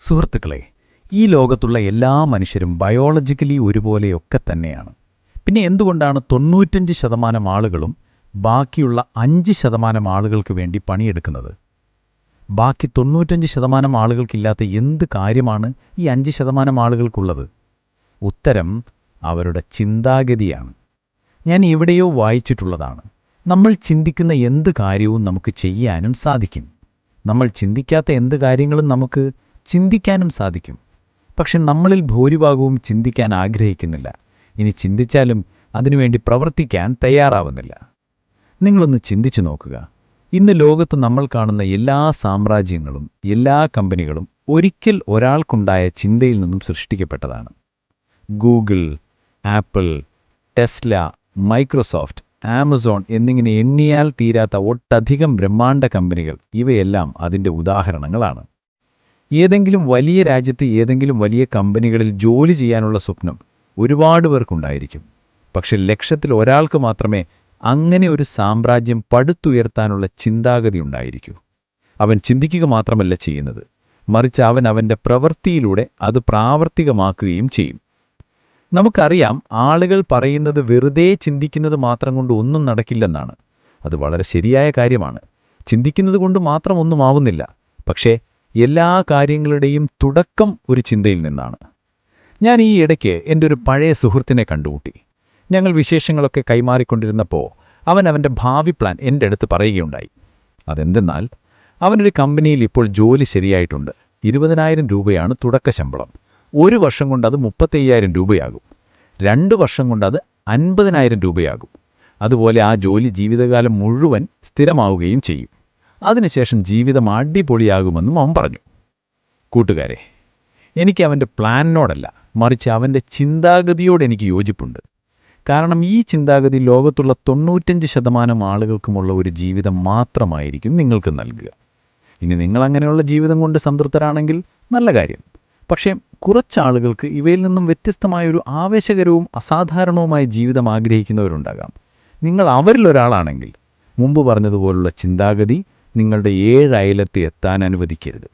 സുഹൃത്തുക്കളെ ഈ ലോകത്തുള്ള എല്ലാ മനുഷ്യരും ബയോളജിക്കലി ഒരുപോലെയൊക്കെ തന്നെയാണ്. പിന്നെ എന്തുകൊണ്ടാണ് തൊണ്ണൂറ്റഞ്ച് ശതമാനം ആളുകളും ബാക്കിയുള്ള അഞ്ച് ശതമാനം ആളുകൾക്ക് വേണ്ടി പണിയെടുക്കുന്നത്? ബാക്കി തൊണ്ണൂറ്റഞ്ച് ശതമാനം ആളുകൾക്കില്ലാത്ത എന്ത് കാര്യമാണ് ഈ അഞ്ച് ശതമാനം ആളുകൾക്കുള്ളത്? ഉത്തരം അവരുടെ ചിന്താഗതിയാണ്. ഞാൻ എവിടെയോ വായിച്ചിട്ടുള്ളതാണ്. നമ്മൾ ചിന്തിക്കുന്ന എന്ത് കാര്യവും നമുക്ക് ചെയ്യാനും സാധിക്കും. നമ്മൾ ചിന്തിക്കാത്ത എന്ത് കാര്യങ്ങളും നമുക്ക് ചിന്തിക്കാനും സാധിക്കും. പക്ഷെ നമ്മളിൽ ഭൂരിഭാഗവും ചിന്തിക്കാൻ ആഗ്രഹിക്കുന്നില്ല. ഇനി ചിന്തിച്ചാലും അതിനുവേണ്ടി പ്രവർത്തിക്കാൻ തയ്യാറാവുന്നില്ല. നിങ്ങളൊന്ന് ചിന്തിച്ചു നോക്കുക. ഇന്ന് ലോകത്ത് നമ്മൾ കാണുന്ന എല്ലാ സാമ്രാജ്യങ്ങളും എല്ലാ കമ്പനികളും ഒരിക്കൽ ഒരാൾക്കുണ്ടായ ചിന്തയിൽ നിന്നും സൃഷ്ടിക്കപ്പെട്ടതാണ്. Google Apple Tesla Microsoft Amazon എന്നിങ്ങനെ എണ്ണിയാൽ തീരാത്ത ഒട്ടധികം ബ്രഹ്മാണ്ഡ കമ്പനികൾ ഇവയെല്ലാം അതിന്റെ ഉദാഹരണങ്ങളാണ്. ഏതെങ്കിലും വലിയ രാജ്യത്ത് ഏതെങ്കിലും വലിയ കമ്പനികളിൽ ജോലി ചെയ്യാനുള്ള സ്വപ്നം ഒരുപാട് പേർക്കുണ്ടായിരിക്കും. പക്ഷെ ലക്ഷത്തിൽ ഒരാൾക്ക് മാത്രമേ അങ്ങനെ ഒരു സാമ്രാജ്യം പടുത്തുയർത്താനുള്ള ചിന്താഗതി ഉണ്ടായിരിക്കൂ. അവൻ ചിന്തിക്കുക മാത്രമല്ല ചെയ്യുന്നത്. മറിച്ച് അവൻ അവന്റെ പ്രവൃത്തിയിലൂടെ അത് പ്രാവർത്തികമാക്കുകയും ചെയ്യും. നമുക്കറിയാം ആളുകൾ പറയുന്നത് വെറുതെ ചിന്തിക്കുന്നത് മാത്രം കൊണ്ട് ഒന്നും നടക്കില്ലെന്നാണ്. അത് വളരെ ശരിയായ കാര്യമാണ്. ചിന്തിക്കുന്നത് കൊണ്ട് മാത്രം ഒന്നും ആവുന്നില്ല. പക്ഷേ എല്ലാ കാര്യങ്ങളുടെയും തുടക്കം ഒരു ചിന്തയിൽ നിന്നാണ്. ഞാൻ ഈ ഇടയ്ക്ക് എന്റെ ഒരു പഴയ സുഹൃത്തിനെ കണ്ടുമുട്ടി. ഞങ്ങൾ വിശേഷങ്ങളൊക്കെ കൈമാറിക്കൊണ്ടിരുന്നപ്പോൾ അവൻ അവന്റെ ഭാവി പ്ലാൻ എന്റെ അടുത്ത് പറയുകയുണ്ടായി. അതെന്തെന്നാൽ അവനൊരു കമ്പനിയിൽ ഇപ്പോൾ ജോലി ശരിയായിട്ടുണ്ട്. ഇരുപതിനായിരം രൂപയാണ് തുടക്ക ശമ്പളം. ഒരു വർഷം കൊണ്ട് അത് മുപ്പത്തയ്യായിരം രൂപയാകും. രണ്ട് വർഷം കൊണ്ട് അത് അൻപതിനായിരം രൂപയാകും. അതുപോലെ ആ ജോലി ജീവിതകാലം മുഴുവൻ സ്ഥിരമാവുകയും ചെയ്യും. അതിനുശേഷം ജീവിതം അടിപൊളിയാകുമെന്നും അവൻ പറഞ്ഞു. കൂട്ടുകാരെ എനിക്ക് അവന്റെ പ്ലാനിനോടല്ല മറിച്ച് അവന്റെ ചിന്താഗതിയോട് എനിക്ക് യോജിപ്പുണ്ട്. കാരണം ഈ ചിന്താഗതി ലോകത്തുള്ള തൊണ്ണൂറ്റഞ്ച് ശതമാനം ആളുകൾക്കുമുള്ള ഒരു ജീവിതം മാത്രമായിരിക്കും നിങ്ങൾക്ക് നൽകുക. ഇനി നിങ്ങൾ അങ്ങനെയുള്ള ജീവിതം കൊണ്ട് സംതൃപ്തരാണെങ്കിൽ നല്ല കാര്യം. പക്ഷേ കുറച്ചാളുകൾക്ക് ഇവയിൽ നിന്നും വ്യത്യസ്തമായൊരു ആവേശകരവും അസാധാരണവുമായ ജീവിതം ആഗ്രഹിക്കുന്നവരുണ്ടാകാം. നിങ്ങൾ അവരിലൊരാളാണെങ്കിൽ മുമ്പ് പറഞ്ഞതുപോലുള്ള ചിന്താഗതി നിങ്ങളുടെ ഏഴ് അയലത്ത് എത്താൻ അനുവദിക്കരുത്.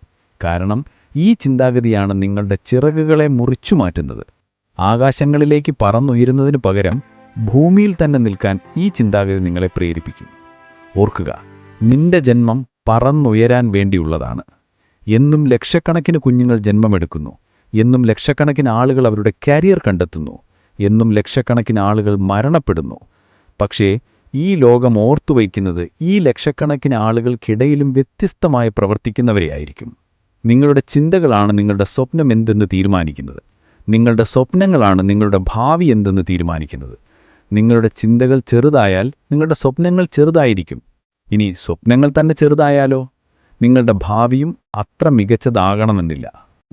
കാരണം ഈ ചിന്താഗതിയാണ് നിങ്ങളുടെ ചിറകുകളെ മുറിച്ചു മാറ്റുന്നത്. ആകാശങ്ങളിലേക്ക് പറന്നുയരുന്നതിന് പകരം ഭൂമിയിൽ തന്നെ നിൽക്കാൻ ഈ ചിന്താഗതി നിങ്ങളെ പ്രേരിപ്പിക്കും. ഓർക്കുക നിന്റെ ജന്മം പറന്നുയരാൻ വേണ്ടിയുള്ളതാണ്. എന്നും ലക്ഷക്കണക്കിന് കുഞ്ഞുങ്ങൾ ജന്മമെടുക്കുന്നു. എന്നും ലക്ഷക്കണക്കിന് ആളുകൾ അവരുടെ കരിയർ കണ്ടെത്തുന്നു. എന്നും ലക്ഷക്കണക്കിന് ആളുകൾ മരണപ്പെടുന്നു. പക്ഷേ ഈ ലോകം ഓർത്തുവയ്ക്കുന്നത് ഈ ലക്ഷക്കണക്കിന് ആളുകൾക്കിടയിലും വ്യത്യസ്തമായി പ്രവർത്തിക്കുന്നവരെയായിരിക്കും നിങ്ങളുടെ ചിന്തകളാണ് നിങ്ങളുടെ സ്വപ്നം എന്തെന്ന് തീരുമാനിക്കുന്നത്. നിങ്ങളുടെ സ്വപ്നങ്ങളാണ് നിങ്ങളുടെ ഭാവി എന്തെന്ന് തീരുമാനിക്കുന്നത്. നിങ്ങളുടെ ചിന്തകൾ ചെറുതായാൽ നിങ്ങളുടെ സ്വപ്നങ്ങൾ ചെറുതായിരിക്കും. ഇനി സ്വപ്നങ്ങൾ തന്നെ ചെറുതായാലോ? നിങ്ങളുടെ ഭാവിയും അത്ര മികച്ചതാകണമെന്നില്ല.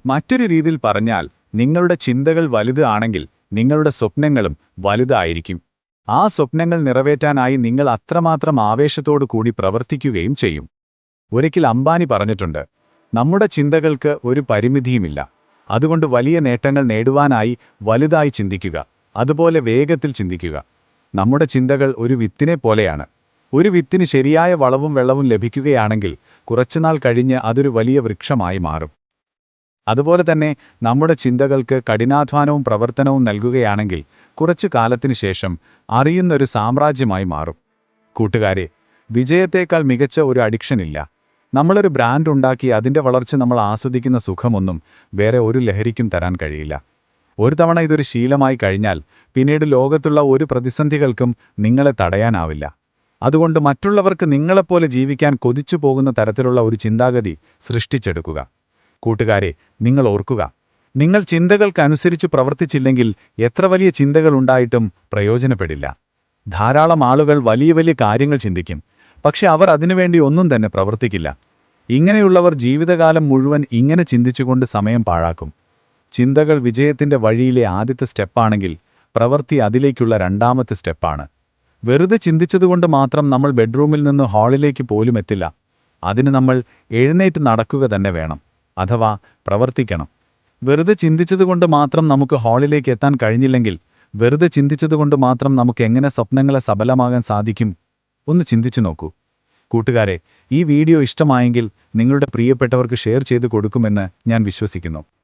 മറ്റൊരു രീതിയിൽ പറഞ്ഞാൽ നിങ്ങളുടെ ചിന്തകൾ വലുത് ആണെങ്കിൽ നിങ്ങളുടെ സ്വപ്നങ്ങളും വലുതായിരിക്കും. ആ സ്വപ്നങ്ങൾ നിറവേറ്റാനായി നിങ്ങൾ അത്രമാത്രം ആവേശത്തോടു കൂടി പ്രവർത്തിക്കുകയും ചെയ്യും. ഒരിക്കൽ അംബാനി പറഞ്ഞിട്ടുണ്ട് നമ്മുടെ ചിന്തകൾക്ക് ഒരു പരിമിതിയുമില്ല. അതുകൊണ്ട് വലിയ നേട്ടങ്ങൾ നേടുവാനായി വലുതായി ചിന്തിക്കുക. അതുപോലെ വേഗത്തിൽ ചിന്തിക്കുക. നമ്മുടെ ചിന്തകൾ ഒരു വിത്തിനെ പോലെയാണ്. ഒരു വിത്തിന് ശരിയായ വളവും വെള്ളവും ലഭിക്കുകയാണെങ്കിൽ കുറച്ചുനാൾ കഴിഞ്ഞ് അതൊരു വലിയ വൃക്ഷമായി മാറും. അതുപോലെ തന്നെ നമ്മുടെ ചിന്തകൾക്ക് കഠിനാധ്വാനവും പ്രവർത്തനവും നൽകുകയാണെങ്കിൽ കുറച്ചു കാലത്തിനു ശേഷം അറിയുന്നൊരു സാമ്രാജ്യമായി മാറും. കൂട്ടുകാരെ വിജയത്തേക്കാൾ മികച്ച ഒരു അഡിക്ഷൻ ഇല്ല. നമ്മളൊരു ബ്രാൻഡ് ഉണ്ടാക്കി അതിന്റെ വളർച്ച നമ്മൾ ആസ്വദിക്കുന്ന സുഖമൊന്നും വേറെ ഒരു ലഹരിക്കും തരാൻ കഴിയില്ല. ഒരു തവണ ഇതൊരു ശീലമായി കഴിഞ്ഞാൽ പിന്നീട് ലോകത്തുള്ള ഒരു പ്രതിസന്ധികൾക്കും നിങ്ങളെ തടയാനാവില്ല. അതുകൊണ്ട് മറ്റുള്ളവർക്ക് നിങ്ങളെപ്പോലെ ജീവിക്കാൻ കൊതിച്ചു പോകുന്ന തരത്തിലുള്ള ഒരു ചിന്താഗതി സൃഷ്ടിച്ചെടുക്കുക. കൂട്ടുകാരെ നിങ്ങൾ ഓർക്കുക. നിങ്ങൾ ചിന്തകൾക്കനുസരിച്ച് പ്രവർത്തിച്ചില്ലെങ്കിൽ എത്ര വലിയ ചിന്തകൾ ഉണ്ടായിട്ടും പ്രയോജനപ്പെടില്ല. ധാരാളം ആളുകൾ വലിയ വലിയ കാര്യങ്ങൾ ചിന്തിക്കും. പക്ഷെ അവർ അതിനുവേണ്ടി ഒന്നും തന്നെ പ്രവർത്തിക്കില്ല. ഇങ്ങനെയുള്ളവർ ജീവിതകാലം മുഴുവൻ ഇങ്ങനെ ചിന്തിച്ചുകൊണ്ട് സമയം പാഴാക്കും. ചിന്തകൾ വിജയത്തിന്റെ വഴിയിലെ ആദ്യത്തെ സ്റ്റെപ്പാണെങ്കിൽ പ്രവൃത്തി അതിലേക്കുള്ള രണ്ടാമത്തെ സ്റ്റെപ്പാണ്. വെറുതെ ചിന്തിച്ചതുകൊണ്ട് മാത്രം നമ്മൾ ബെഡ്റൂമിൽ നിന്ന് ഹാളിലേക്ക് പോലും എത്തില്ല. അതിന് നമ്മൾ എഴുന്നേറ്റ് നടക്കുക തന്നെ വേണം. അഥവാ പ്രവർത്തിക്കണം. വെറുതെ ചിന്തിച്ചതുകൊണ്ട് മാത്രം നമുക്ക് ഹാളിലേക്ക് എത്താൻ കഴിഞ്ഞില്ലെങ്കിൽ വെറുതെ ചിന്തിച്ചതുകൊണ്ട് മാത്രം നമുക്ക് എങ്ങനെ സ്വപ്നങ്ങളെ സഫലമാകാൻ സാധിക്കും? ഒന്ന് ചിന്തിച്ചു നോക്കൂ. കൂട്ടുകാരെ ഈ വീഡിയോ ഇഷ്ടമായെങ്കിൽ നിങ്ങളുടെ പ്രിയപ്പെട്ടവർക്ക് ഷെയർ ചെയ്തു കൊടുക്കുമെന്ന് ഞാൻ വിശ്വസിക്കുന്നു.